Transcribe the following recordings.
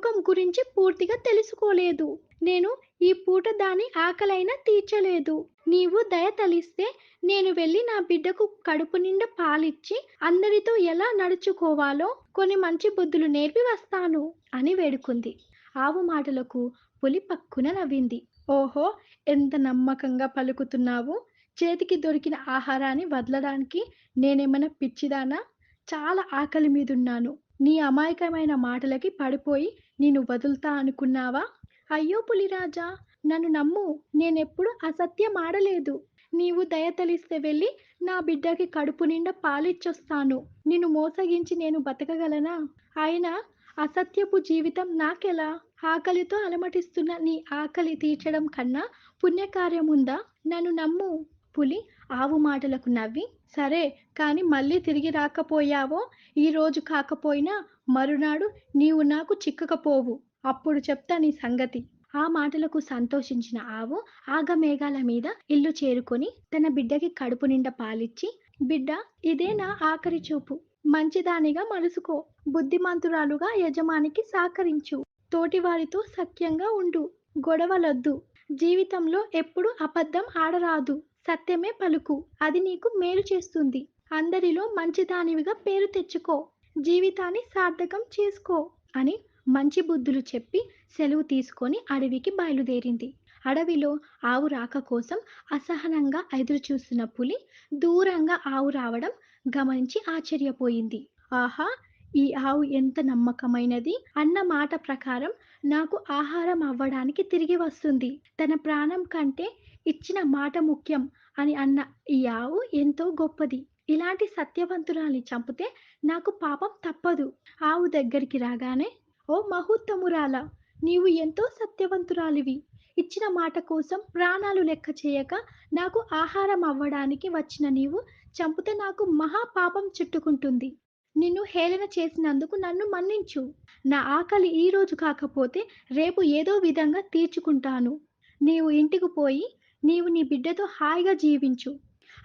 లోకం గురించి పూర్తిగా తెలుసుకోలేదు. నేను ఈ పూట దాని ఆకలైనా తీర్చలేదు. నీవు దయ తలిస్తే నేను వెళ్ళి నా బిడ్డకు కడుపు నిండా పాలిచ్చి అందరితో ఎలా నడుచుకోవాలో కొన్ని మంచి బుద్ధులు నేర్పి వస్తాను అని వేడుకుంది. ఆవు మాటలకు పులి పక్కున నవ్వింది. ఓహో ఎంత నమ్మకంగా పలుకుతున్నావు. చేతికి దొరికిన ఆహారాన్ని వదలడానికి నేనేమైనా పిచ్చిదానా? చాలా ఆకలి మీదున్నాను. నీ అమాయకమైన మాటలకి పడిపోయి నేను వదులుతా అనుకున్నావా? అయ్యో పులిరాజా నన్ను నమ్ము నేనెప్పుడు అసత్యం ఆడలేదు. నీవు దయతలిస్తే వెళ్ళి నా బిడ్డకి కడుపు నిండా పాలిచ్చొస్తాను. నిన్ను మోసగించి నేను బతకగలనా? అయినా అసత్యపు జీవితం నాకెలా? ఆకలితో అలమటిస్తున్న నీ ఆకలి తీర్చడం కన్నా పుణ్యకార్యం ఉందా నన్ను నమ్ము. పులి ఆవు మాటలకు నవ్వి సరే కానీ మళ్ళీ తిరిగి రాకపోయావో ఈరోజు కాకపోయినా మరునాడు నీవు నాకు చిక్కకపోవు. అప్పుడు చెప్తా నీ సంగతి. ఆ మాటలకు సంతోషించిన ఆవు ఆగమేఘాల మీద ఇల్లు చేరుకొని తన బిడ్డకి కడుపు నిండా పాలిచ్చి బిడ్డ ఇదే నా ఆఖరి చూపు. మంచిదానిగా మలుసుకో. బుద్ధిమంతురాలుగా యజమానికి సహకరించు. తోటివారితో సఖ్యంగా ఉండు. గొడవలొద్దు. జీవితంలో ఎప్పుడు అబద్ధం ఆడరాదు. సత్యమే పలుకు. అది నీకు మేలు చేస్తుంది. అందరిలో మంచిదానివిగా పేరు తెచ్చుకో. జీవితాన్ని సార్థకం చేసుకో అని మంచి బుద్ధులు చెప్పి సెలవు తీసుకొని అడవికి బయలుదేరింది. అడవిలో ఆవు రాక కోసం అసహనంగా ఎదురు చూస్తున్న పులి దూరంగా ఆవు రావడం గమనించి ఆశ్చర్యపోయింది. ఆహా! ఈ ఆవు ఎంత నమ్మకమైనది! అన్న మాట ప్రకారం నాకు ఆహారం అవ్వడానికి తిరిగి వస్తుంది. తన ప్రాణం కంటే ఇచ్చిన మాట ముఖ్యం అని అన్న ఈ ఆవు ఎంతో గొప్పది. ఇలాంటి సత్యవంతురాల్ని చంపితే నాకు పాపం తప్పదు. ఆవు దగ్గరికి రాగానే ఓ మహోత్తమురాల నీవు ఎంతో సత్యవంతురాలివి. ఇచ్చిన మాట కోసం ప్రాణాలు లెక్క చేయక నాకు ఆహారం అవ్వడానికి వచ్చిన నీవు చంపితే నాకు మహా పాపం చుట్టుకుంటుంది. నిన్ను హేళన చేసినందుకు నన్ను మన్నించు. నా ఆకలి ఈ రోజు కాకపోతే రేపు ఏదో విధంగా తీర్చుకుంటాను. నీవు ఇంటికి పోయి నీవు నీ బిడ్డతో హాయిగా జీవించు.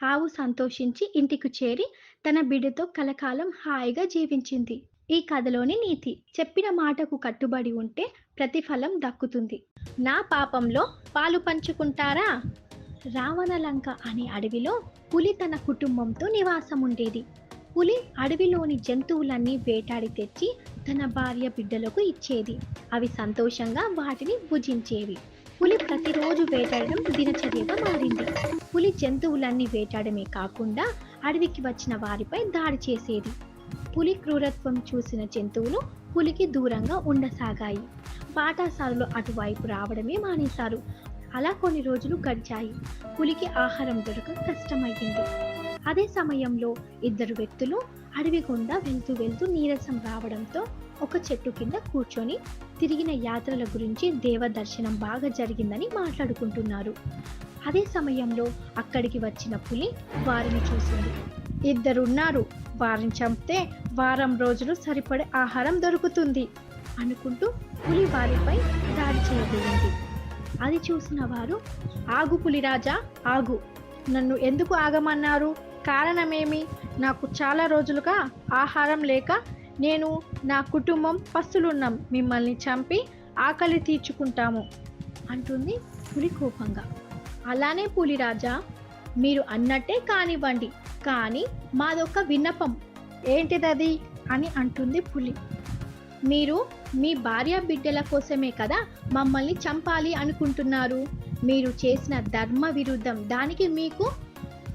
ఆవు సంతోషించి ఇంటికి చేరి తన బిడ్డతో కలకాలం హాయిగా జీవించింది. ఈ కథలోని నీతి. చెప్పిన మాటకు కట్టుబడి ఉంటే ప్రతిఫలం దక్కుతుంది. నా పాపంలో పాలు పంచుకుంటారా? రావణలంక అనే అడవిలో పులి తన కుటుంబంతో నివాసం ఉండేది పులి అడవిలోని జంతువులన్నీ వేటాడి తెచ్చి తన భార్య బిడ్డలకు ఇచ్చేది. అవి సంతోషంగా వాటిని భుజించేవి. పులి ప్రతిరోజు వేటాడడం దినచర్యగా మారింది. పులి జంతువులన్నీ వేటాడమే కాకుండా అడవికి వచ్చిన వారిపై దాడి చేసేది. పులి క్రూరత్వం చూసిన జంతువులు పులికి దూరంగా ఉండసాగాయి. బాటాసారులు అటువైపు రావడమే మానేశారు. అలా కొన్ని రోజులు గడిచాయి. పులికి ఆహారం దొరక కష్టమయ్యింది. అదే సమయంలో ఇద్దరు వ్యక్తులు అడవి గుండా వెళ్తూ వెళ్తూ నీరసం రావడంతో ఒక చెట్టు కింద కూర్చొని తిరిగిన యాత్రల గురించి దేవ దర్శనం బాగా జరిగిందని మాట్లాడుకుంటున్నారు. అదే సమయంలో అక్కడికి వచ్చిన పులి వారిని చూసింది. ఇద్దరున్నారు. వారిని చంపితే వారం రోజులు సరిపడే ఆహారం దొరుకుతుంది అనుకుంటూ పులి వారిపై దాడి చేయబోయింది. అది చూసిన వారు ఆగు పులిరాజా ఆగు. నన్ను ఎందుకు ఆగమన్నారు? కారణమేమి? నాకు చాలా రోజులుగా ఆహారం లేక నేను నా కుటుంబం పస్తులున్నాం మిమ్మల్ని చంపి ఆకలి తీర్చుకుంటాము అంటుంది పులి కోపంగా. అలానే పులిరాజా మీరు అన్నట్టే కానివ్వండి కానీ మాదొక విన్నపం. ఏంటిదది? అని అంటుంది పులి. మీరు మీ భార్య బిడ్డల కోసమే కదా మమ్మల్ని చంపాలి అనుకుంటున్నారు? మీరు చేసిన ధర్మ విరుద్ధం దానికి మీకు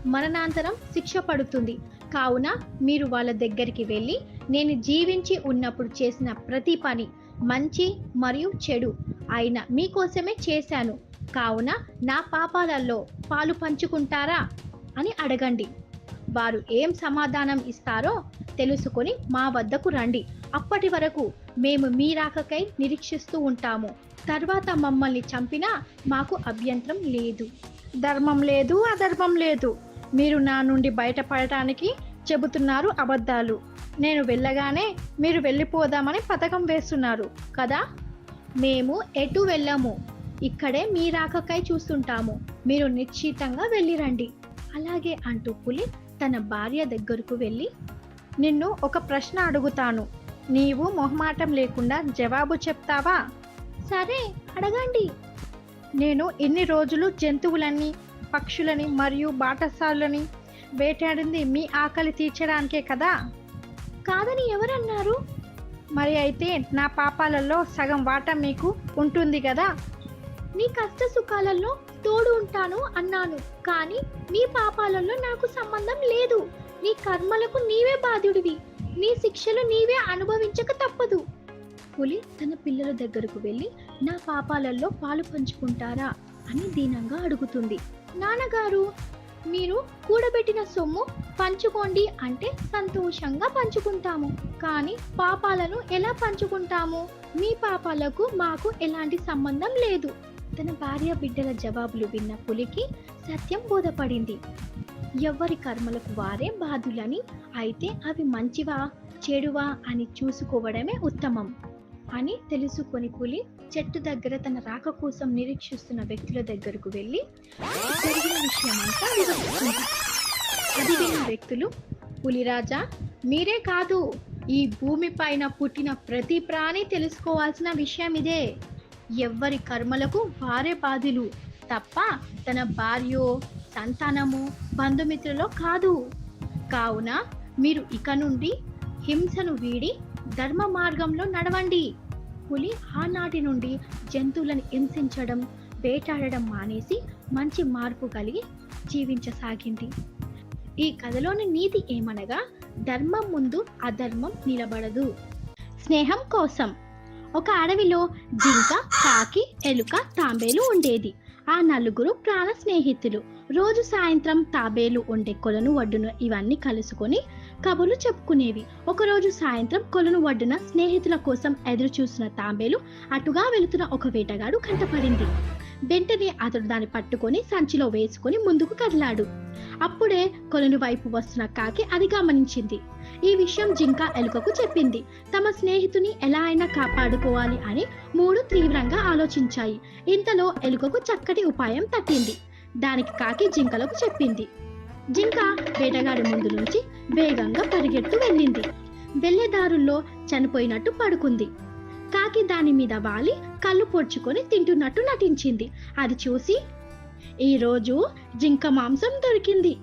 మరణాంతరం శిక్ష పడుతుంది. కావున మీరు వాళ్ళ దగ్గరికి వెళ్ళి నేను జీవించి ఉన్నప్పుడు చేసిన ప్రతి పని మంచి మరియు చెడు అయిన మీకోసమే చేశాను. కావున నా పాపాలలో పాలు పంచుకుంటారా? అని అడగండి. వారు ఏం సమాధానం ఇస్తారో తెలుసుకొని మా వద్దకు రండి. అప్పటి వరకు మేము మీ రాకకై నిరీక్షిస్తూ ఉంటాము. తర్వాత మమ్మల్ని చంపినా మాకు అభ్యంతరం లేదు. ధర్మం లేదు అధర్మం లేదు. మీరు నా నుండి బయటపడటానికి చెబుతున్నారు అబద్ధాలు. నేను వెళ్ళగానే మీరు వెళ్ళిపోదామని పథకం వేస్తున్నారు కదా? మేము ఎటు వెళ్ళము. ఇక్కడే మీ రాకకై చూస్తుంటాము. మీరు నిశ్చితంగా వెళ్ళిరండి. అలాగే అంటూ పులి తన భార్య దగ్గరకు వెళ్ళి నిన్ను ఒక ప్రశ్న అడుగుతాను. నీవు మొహమాటం లేకుండా జవాబు చెప్తావా? సరే అడగండి. నేను ఇన్ని రోజులు జంతువులన్నీ పక్షులని మరియు బాటసారులని వేటాడింది మీ ఆకలి తీర్చడానికే కదా? కాదని ఎవరన్నారు? మరి అయితే నా పాపాలలో సగం వాటా మీకు ఉంటుంది కదా? నీ కష్ట సుఖాలలో తోడు ఉంటాను అన్నాను కానీ నీ పాపాలలో నాకు సంబంధం లేదు. నీ కర్మలకు నీవే బాధ్యుడివి. నీ శిక్షలు నీవే అనుభవించక తప్పదు. పులి తన పిల్లల దగ్గరకు వెళ్ళి నా పాపాలలో పాలు పంచుకుంటారా అని దీనంగా అడుగుతుంది. నాన్నగారు మీరు కూడబెట్టిన సొమ్ము పంచుకోండి అంటే సంతోషంగా పంచుకుంటాము. కానీ పాపాలను ఎలా పంచుకుంటాము? మీ పాపాలకు మాకు ఎలాంటి సంబంధం లేదు. తన భార్య బిడ్డల జవాబులు విన్న పులికి సత్యం బోధపడింది. ఎవరి కర్మలకు వారే బాధులని అయితే అవి మంచివా చెడువా అని చూసుకోవడమే ఉత్తమం అని తెలుసుకొని పులి చెట్టు దగ్గర తన రాక కోసం నిరీక్షిస్తున్న వ్యక్తుల దగ్గరకు వెళ్ళి జరిగిన విషయమంతా వివరిస్తుంది. అది విన్న వ్యక్తులు పులిరాజా మీరే కాదు. ఈ భూమి పైన పుట్టిన ప్రతి ప్రాణి తెలుసుకోవాల్సిన విషయం ఇదే. ఎవ్వరి కర్మలకు వారే బాధులు తప్ప తన భార్యో సంతానము బంధుమిత్రులో కాదు. కావున మీరు ఇక నుండి హింసను వీడి ధర్మ మార్గంలో నడవండి. పులి ఆనాటి నుండి జంతువులను హింసించడం వేటాడడం మానేసి మంచి మార్పు కలిగి జీవించసాగింది. ఈ కథలోని నీతి ఏమనగా ధర్మం ముందు అధర్మం నిలబడదు. స్నేహం కోసం. ఒక అడవిలో జింక కాకి ఎలుక తాంబేలు ఉండేది. ఆ నలుగురు ప్రాణ స్నేహితులు. రోజు సాయంత్రం తాబేలు ఉండే కొలను ఒడ్డున ఇవన్నీ కలుసుకొని కబుర్లు చెప్పుకునేవి. ఒకరోజు సాయంత్రం కొలను ఒడ్డున స్నేహితుల కోసం ఎదురు చూసిన తాంబేలు అటుగా వెళుతున్న ఒక వేటగాడు కంటపడింది. వెంటనే అతడు దాన్ని పట్టుకొని సంచిలో వేసుకొని ముందుకు కదిలాడు. అప్పుడే కొలను వైపు వస్తున్న కాకి అది గమనించింది. ఈ విషయం జింక ఎలుకకు చెప్పింది. తమ స్నేహితుని ఎలా అయినా కాపాడుకోవాలి అని మూడు తీవ్రంగా ఆలోచించాయి. ఇంతలో ఎలుకకు చక్కటి ఉపాయం తట్టింది. దానికి కాకి జింకలకు చెప్పింది. జింక వేటగాడి ముందు నుంచి వేగంగా పరిగెత్తు వెళ్ళింది. వెళ్ళేదారుల్లో చనిపోయినట్టు పడుకుంది. కాకి దాని మీద వాలి కళ్ళు పొడుచుకొని తింటున్నట్టు నటించింది. అది చూసి ఈరోజు జింక మాంసం దొరికింది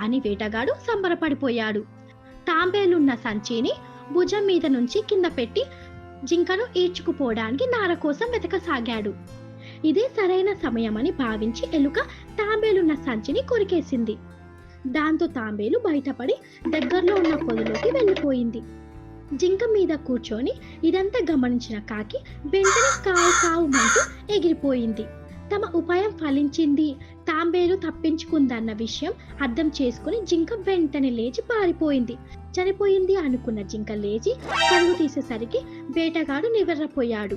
అని వేటగాడు సంబరపడిపోయాడు. తాంబేలున్న సంచిని భుజం మీద నుంచి కింద పెట్టి జింకను ఈడ్చుకుపోవడానికి నార కోసం వెతకసాగాడు. ఇదే సరైన సమయమని భావించి ఎలుక తాంబేలున్న సంచిని కొరికేసింది. దాంతో తాంబేలు బయటపడి దగ్గరలో ఉన్న పొదిలోకి వెళ్ళిపోయింది. జింక మీద కూర్చొని ఇదంతా గమనించిన కాకి వెంటనే కావు కావుమంటూ ఎగిరిపోయింది. తమ ఉపాయం ఫలించింది. తాంబేలు తప్పించుకుందన్న విషయం అర్థం చేసుకుని జింక వెంటనే లేచి పారిపోయింది. చనిపోయింది అనుకున్న జింక లేచి పరుగు తీసేసరికి వేటగాడు నివర్రపోయాడు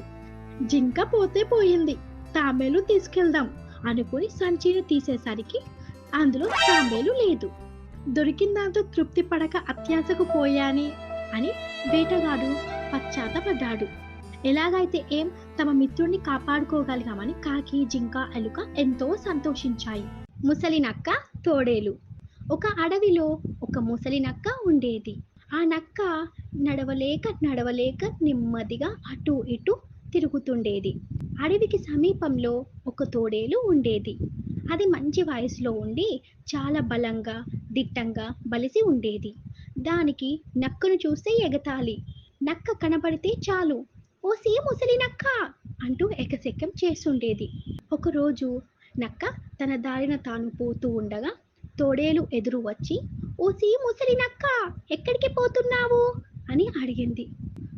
జింక పోతే పోయింది. తాంబేలు తీసుకెళ్దాం అనుకుని సంచిని తీసేసరికి అందులో తాంబేలు లేదు. దొరికిన దాంతో తృప్తి పడక అత్యాశకు పోయాని అని వేటగాడు పశ్చాత్తపడ్డాడు. ఎలాగైతే ఏం తమ మిత్రుడిని కాపాడుకోగలిగామని కాకి జింక ఎలుక ఎంతో సంతోషించాయి. ముసలి నక్క తోడేలు. ఒక అడవిలో ఒక ముసలి నక్క ఉండేది. ఆ నక్క నడవలేక నడవలేక నెమ్మదిగా అటు ఇటు తిరుగుతుండేది. అడవికి సమీపంలో ఒక తోడేలు ఉండేది. అది మంచి వయసులో ఉండి చాలా బలంగా దిట్టంగా బలిసి ఉండేది. దానికి నక్కను చూస్తే ఎగతాలి నక్క కనబడితే చాలు. ఓసి ముసలి నక్క! అంటూ ఎకసెక్కం చేస్తుండేది. ఒకరోజు నక్క తన దారిన తాను పోతూ ఉండగా తోడేలు ఎదురు వచ్చి ఓసి ముసలి నక్క ఎక్కడికి పోతున్నావు? అని అడిగింది.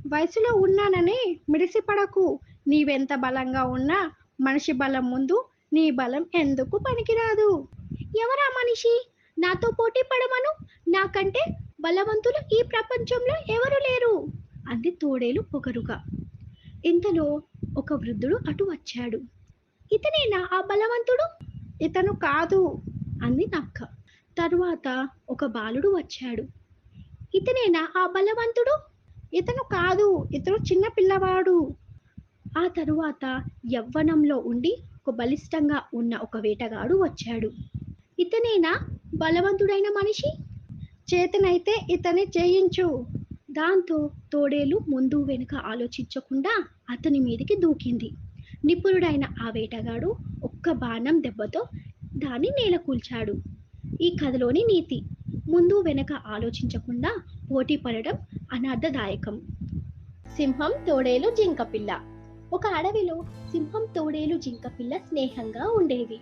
వయసులో ఉన్నాననే మిడిసిపడకు నీవెంత బలంగా ఉన్నా మనిషి బలం ముందు నీ బలం ఎందుకు పనికిరాదు? ఎవరా మనిషి? నాతో పోటీ పడమను? నాకంటే బలవంతులు ఈ ప్రపంచంలో ఎవరు లేరు? అంది తోడేలు పొగరుగా. ఇంతలో ఒక వృద్ధుడు అటు వచ్చాడు. ఇతనేనా ఆ బలవంతుడు? ఇతను కాదు అంది నక్క. తరువాత ఒక బాలుడు వచ్చాడు. ఇతనేనా ఆ బలవంతుడు? ఇతను కాదు ఇతను చిన్న పిల్లవాడు. ఆ తరువాత యవ్వనంలో ఉండి ఒక బలిష్టంగా ఉన్న ఒక వేటగాడు వచ్చాడు. ఇతనేనా? బలవంతుడైన మనిషి? చేతనైతే ఇతని చేయించు. దాంతో తోడేలు ముందు వెనుక ఆలోచించకుండా అతని మీదకి దూకింది. నిపుణుడైన ఆ వేటగాడు ఒక్క బాణం దెబ్బతో దాన్ని నేల కూల్చాడు. ఈ కథలోని నీతి ముందు వెనక ఆలోచించకుండా పోటీ పడడం అనర్థదాయకం. సింహం తోడేలు జింకపిల్ల ఒక అడవిలో సింహం తోడేలు జింకపిల్ల స్నేహంగా ఉండేవి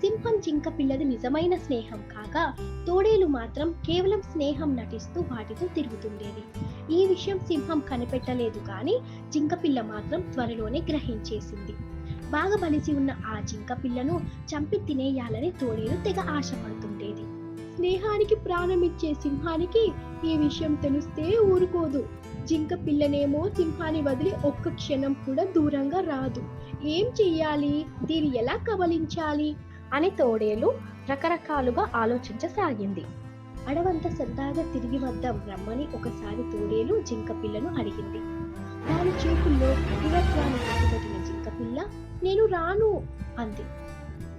సింహం జింకపిల్లది నిజమైన స్నేహం కాగా తోడేలు మాత్రం కేవలం స్నేహం నటిస్తూ వాటితో తిరుగుతుండేది. ఈ విషయం సింహం కనిపెట్టలేదు కానీ జింకపిల్ల మాత్రం త్వరలోనే గ్రహించేసింది. బాగా బలిసి ఉన్న ఆ జింకపిల్లను చంపి తినేయాలని తోడేలు తెగ ఆశపడుతుండేది. స్నేహానికి ప్రాణమిచ్చే సింహానికి ఈ విషయం తెలిస్తే ఊరుకోదు. జింక పిల్లనేమో సింహాన్ని వదిలి ఒక్క క్షణం కూడా దూరంగా రాదు. ఏం చెయ్యాలి? దీన్ని ఎలా కబలించాలి? అని తోడేలు రకరకాలుగా ఆలోచించసాగింది. అడవంత సరదాగా తిరిగి వద్దాం రమ్మని ఒకసారి తోడేలు జింక పిల్లను అడిగింది. దాని చేతుల్లో యువత్వాన్ని పట్టుబట్టిన జింక పిల్ల నేను రాను అంది.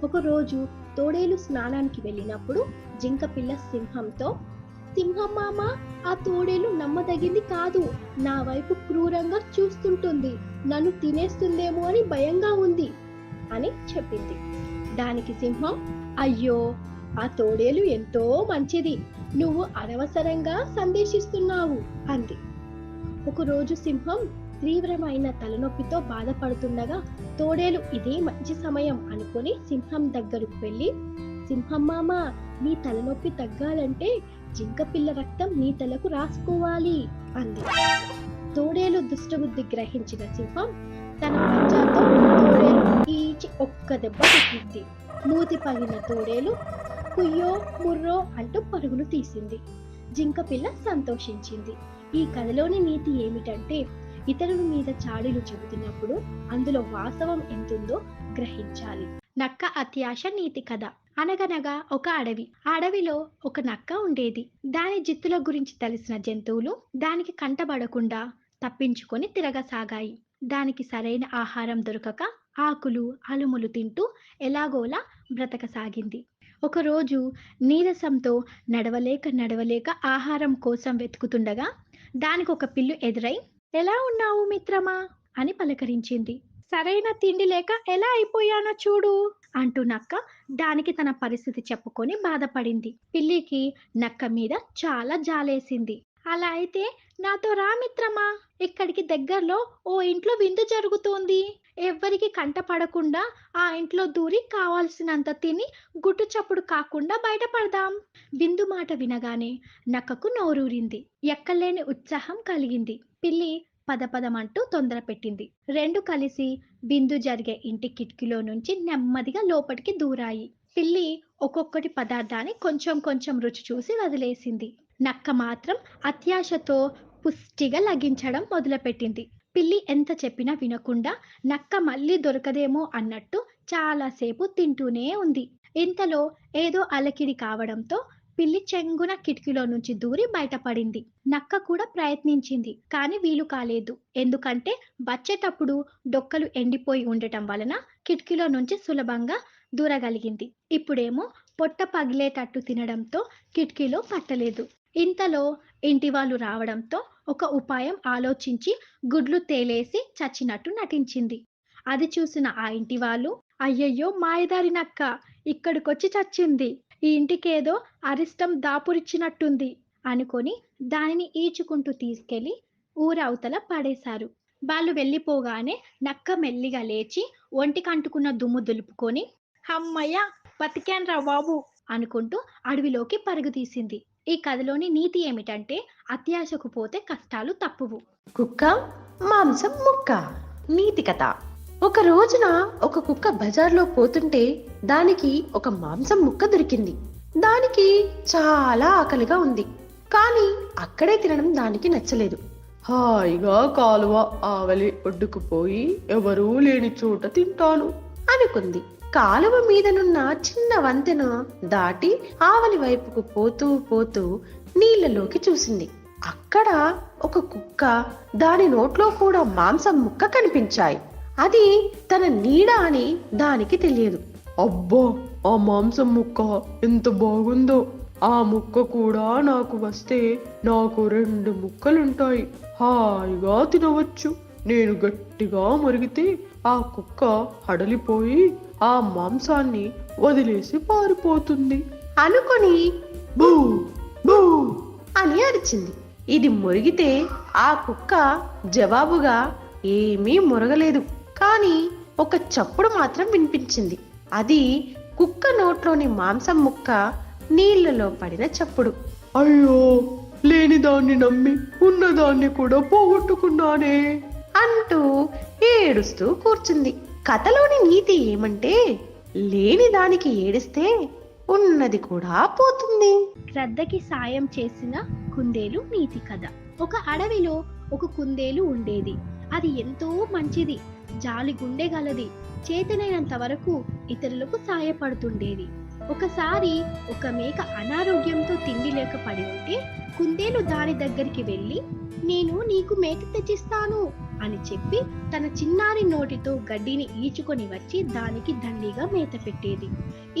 ఒకరోజు తోడేలు స్నానానికి వెళ్ళినప్పుడు జింక పిల్ల సింహంతో సింహం మామ ఆ తోడేలు నమ్మదగింది కాదు. నా వైపు క్రూరంగా చూస్తుంటుంది. నన్ను తినేస్తుందేమో అని భయంగా ఉంది అని చెప్పింది. దానికి సింహం అయ్యో ఆ తోడేలు ఎంతో మంచిది. నువ్వు అనవసరంగా సందేశిస్తున్నావు అంది. ఒకరోజు సింహం తీవ్రమైన తలనొప్పితో బాధపడుతుండగా తోడేలు ఇదే మంచి సమయం అనుకొని సింహం దగ్గరకు వెళ్ళి సింహం మామ నీ తలనొప్పి తగ్గాలంటే జింకపిల్ల రక్తం నీ తలకు రాసుకోవాలి అంది. తోడేలు దుష్టబుద్ధి గ్రహించిన సింహం తన పంజాతో తోడేలు ఈచి ఒక్క దెబ్బ పెట్టింది మూతి పగిన తోడేలు కుయ్యో ముర్రో అంటూ పరుగులు తీసింది. జింకపిల్ల సంతోషించింది. ఈ కథలోని నీతి ఏమిటంటే ఇతరుల మీద చాడీలు చెబుతున్నప్పుడు అందులో వాస్తవం ఎంతుందో గ్రహించాలి. నక్క అత్యాశ నీతి కథ. అనగనగా ఒక అడవి. ఆ అడవిలో ఒక నక్క ఉండేది. దాని జిత్తుల గురించి తెలిసిన జంతువులు దానికి కంటబడకుండా తప్పించుకొని తిరగసాగాయి. దానికి సరైన ఆహారం దొరకక ఆకులు అలుములు తింటూ ఎలాగోలా బ్రతకసాగింది. ఒకరోజు నీరసంతో నడవలేక నడవలేక ఆహారం కోసం వెతుకుతుండగా దానికి ఒక పిల్లు ఎదురై ఎలా ఉన్నావు మిత్రమా? అని పలకరించింది. సరైన తిండి లేక ఎలా అయిపోయానో చూడు అంటూ నక్క దానికి తన పరిస్థితి చెప్పుకొని బాధపడింది. పిల్లికి నక్క మీద చాలా జాలేసింది. అలా అయితే నాతో రా మిత్రమా? ఇక్కడికి దగ్గరలో ఓ ఇంట్లో విందు జరుగుతోంది. ఎవ్వరికి కంట పడకుండా ఆ ఇంట్లో దూరి కావాల్సినంత తిని గుట్టు చప్పుడు కాకుండా బయటపడదాం. విందు మాట వినగానే నక్కకు నోరూరింది. ఎక్కలేని ఉత్సాహం కలిగింది. పిల్లి పదపదమంటూ తొందర పెట్టింది రెండు కలిసి బిందు జరిగే ఇంటి కిటికీలో నుంచి నెమ్మదిగా లోపలికి దూరాయి. పిల్లి ఒక్కొక్కటి పదార్థాన్ని కొంచెం కొంచెం రుచి చూసి వదిలేసింది. నక్క మాత్రం అత్యాశతో పుష్టిగా లగించడం మొదలుపెట్టింది. పిల్లి ఎంత చెప్పినా వినకుండా నక్క మళ్ళీ దొరకదేమో అన్నట్టు చాలాసేపు తింటూనే ఉంది. ఇంతలో ఏదో అలకిడి కావడంతో పిల్లి చెంగున కిటికీలో నుంచి దూరి బయటపడింది. నక్క కూడా ప్రయత్నించింది కానీ వీలు కాలేదు. ఎందుకంటే వచ్చేటప్పుడు డొక్కలు ఎండిపోయి ఉండటం వలన కిటికీలో నుంచి సులభంగా దూరగలిగింది. ఇప్పుడేమో పొట్ట పగిలేటట్టు తినడంతో కిటికీలో పట్టలేదు. ఇంతలో ఇంటి వాళ్ళు రావడంతో ఒక ఉపాయం ఆలోచించి గుడ్లు తేలేసి చచ్చినట్టు నటించింది. అది చూసిన ఆ ఇంటి వాళ్ళు అయ్యయ్యో మాయదారి నక్క! ఇక్కడికొచ్చి చచ్చింది! ఈ ఇంటికేదో అరిష్టం దాపురిచ్చినట్టుంది అనుకొని దానిని ఈచుకుంటూ తీసుకెళ్ళి ఊరవతల పడేశారు. వాళ్ళు వెళ్ళిపోగానే నక్క మెల్లిగా లేచి ఒంటికంటుకున్న దుమ్ము దులుపుకొని అమ్మయ్య బతికాన్రా బాబు అనుకుంటూ అడవిలోకి పరుగు తీసింది. ఈ కథలోని నీతి ఏమిటంటే అత్యాశకు పోతే కష్టాలు తప్పువు. కుక్క మాంసం ముక్క. నీతి కథ. ఒక రోజున ఒక కుక్క బజార్లో పోతుంటే దానికి ఒక మాంసం ముక్క దొరికింది. దానికి చాలా ఆకలిగా ఉంది. కానీ అక్కడే తినడం దానికి నచ్చలేదు. హాయిగా కాలువ ఆవలి ఒడ్డుకు పోయి ఎవరూ లేని చోట తింటాను. అనుకుంది. కాలువ మీదనున్న చిన్న వంతెన దాటి ఆవలి వైపుకు పోతూ పోతూ నీళ్ళలోకి చూసింది. అక్కడ ఒక కుక్క దాని నోట్లో కూడా మాంసం ముక్క కనిపించాయి. అది తన నీడ అని దానికి తెలియదు. అబ్బా ఆ మాంసం ముక్క ఎంత బాగుందో. ఆ ముక్క కూడా నాకు వస్తే నాకు రెండు ముక్కలుంటాయి. హాయిగా తినవచ్చు. నేను గట్టిగా మురిగితే ఆ కుక్క హడలిపోయి ఆ మాంసాన్ని వదిలేసి పారిపోతుంది. అనుకొని బూ బూ. అని అరిచింది. ఇది మురిగితే ఆ కుక్క జవాబుగా ఏమీ మురగలేదు. కానీ ఒక చప్పుడు మాత్రం వినిపించింది. అది కుక్క నోట్లోని మాంసం ముక్క నీళ్ళలో పడిన చప్పుడు. అయ్యో లేని దాన్ని నమ్మి ఉన్నదాన్ని కూడా పోగొట్టుకున్నానే. అంటూ ఏడుస్తూ కూర్చుంది. కథలోని నీతి ఏమంటే లేని దానికి ఏడిస్తే ఉన్నది కూడా పోతుంది. గ్రద్దకి సాయం చేసిన కుందేలు నీతి కథ. ఒక అడవిలో ఒక కుందేలు ఉండేది. అది ఎంతో మంచిది. జాలి గుండె గలది. చేతనైనంత వరకు ఇతరులకు సాయపడుతుండేది. ఒకసారి ఒక మేక అనారోగ్యంతో తిండి లేక పడి ఉంటే కుందేలు దాని దగ్గరికి వెళ్ళి నేను నీకు మేక తెచ్చిస్తాను అని చెప్పి తన చిన్నారి నోటితో గడ్డిని ఈచుకొని వచ్చి దానికి దండిగా మేత పెట్టేది.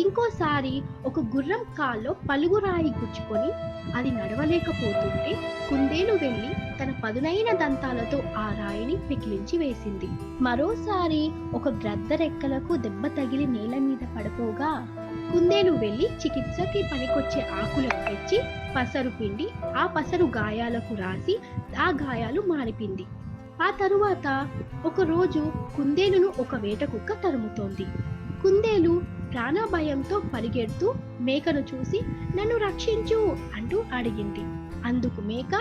ఇంకోసారి ఒక గుర్రం కాల్లో పలుగురాయి గుచ్చుకొని అది నడవలేకపోతుంటే కుందేలు వెళ్ళి తన పదునైన దంతాలతో ఆ రాయిని పికిలించి వేసింది. మరోసారి ఒక గ్రద్ద రెక్కలకు దెబ్బ తగిలి నేల మీద పడిపోగా కుందేలు వెళ్ళి చికిత్సకి పనికొచ్చే ఆకులను తెచ్చి పసరు పిండి ఆ పసరు గాయాలకు రాసి ఆ గాయాలు మానిపింది. ఆ తరువాత ఒక రోజు కుందేలును ఒక వేట కుక్క తరుముతోంది. కుందేలు ప్రాణభయంతో పరిగెడుతూ మేకను చూసి నన్ను రక్షించు అంటూ అడిగింది. అందుకు మేక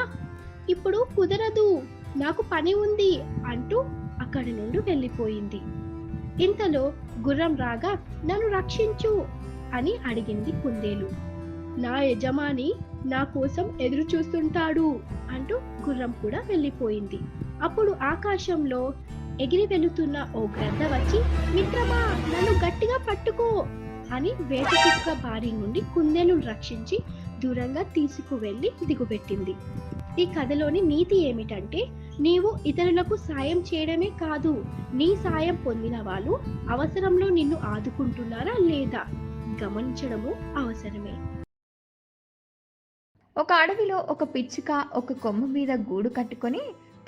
ఇప్పుడు కుదరదు నాకు పని ఉంది అంటూ అక్కడి నుండి వెళ్ళిపోయింది. ఇంతలో గుర్రం రాగా నన్ను రక్షించు అని అడిగింది కుందేలు. నా యజమాని నా కోసం ఎదురు చూస్తుంటాడు అంటూ గుర్రం కూడా వెళ్ళిపోయింది. అప్పుడు ఆకాశంలో ఎగిరి వెళుతున్న ఓ గ్రద్ద వచ్చి మిత్రమా నన్ను గట్టిగా పట్టుకో అని వేట కుక్క బారి నుండి కుందేలును రక్షించి దూరంగా తీసుకువెళ్ళి దిగుబెట్టింది. ఈ కథలోని నీతి ఏమిటంటే నీవు ఇతరులకు సాయం చేయడమే కాదు నీ సాయం పొందిన వాళ్ళు అవసరంలో నిన్ను ఆదుకుంటున్నారా లేదా? గమనించడము అవసరమే. ఒక అడవిలో ఒక పిచ్చుక ఒక కొమ్మ మీద గూడు కట్టుకొని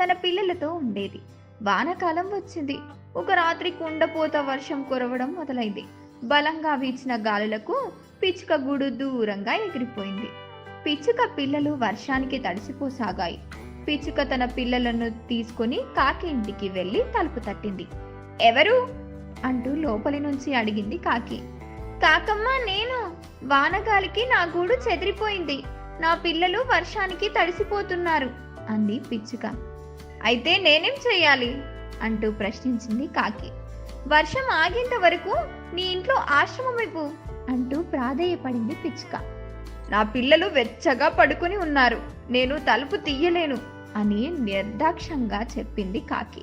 తన పిల్లలతో ఉండేది. వానాకాలం వచ్చింది. ఒక రాత్రి కుండపోత వర్షం కురవడం మొదలైంది. బలంగా వీచిన గాలులకు పిచ్చుక గూడు దూరంగా ఎగిరిపోయింది. పిచ్చుక పిల్లలు వర్షానికి తడిసిపోసాగాయి. పిచ్చుక తన పిల్లలను తీసుకొని కాకి ఇంటికి వెళ్ళి తలుపు తట్టింది. ఎవరు? అంటూ లోపలి నుంచి అడిగింది కాకి. కాకమ్మ నేను. వానగాలికి నా గూడు చెదిరిపోయింది. నా పిల్లలు వర్షానికి తడిసిపోతున్నారు అంది పిచ్చుక. అయితే నేనేం చేయాలి అంటూ ప్రశ్నించింది కాకి. వర్షం ఆగేంత వరకు నీ ఇంట్లో ఆశ్రమం ఇవ్వు అంటూ ప్రాధేయపడింది పిచ్చుక. నా పిల్లలు వెచ్చగా పడుకుని ఉన్నారు. నేను తలుపు తీయలేను అని నిర్దాక్షంగా చెప్పింది కాకి.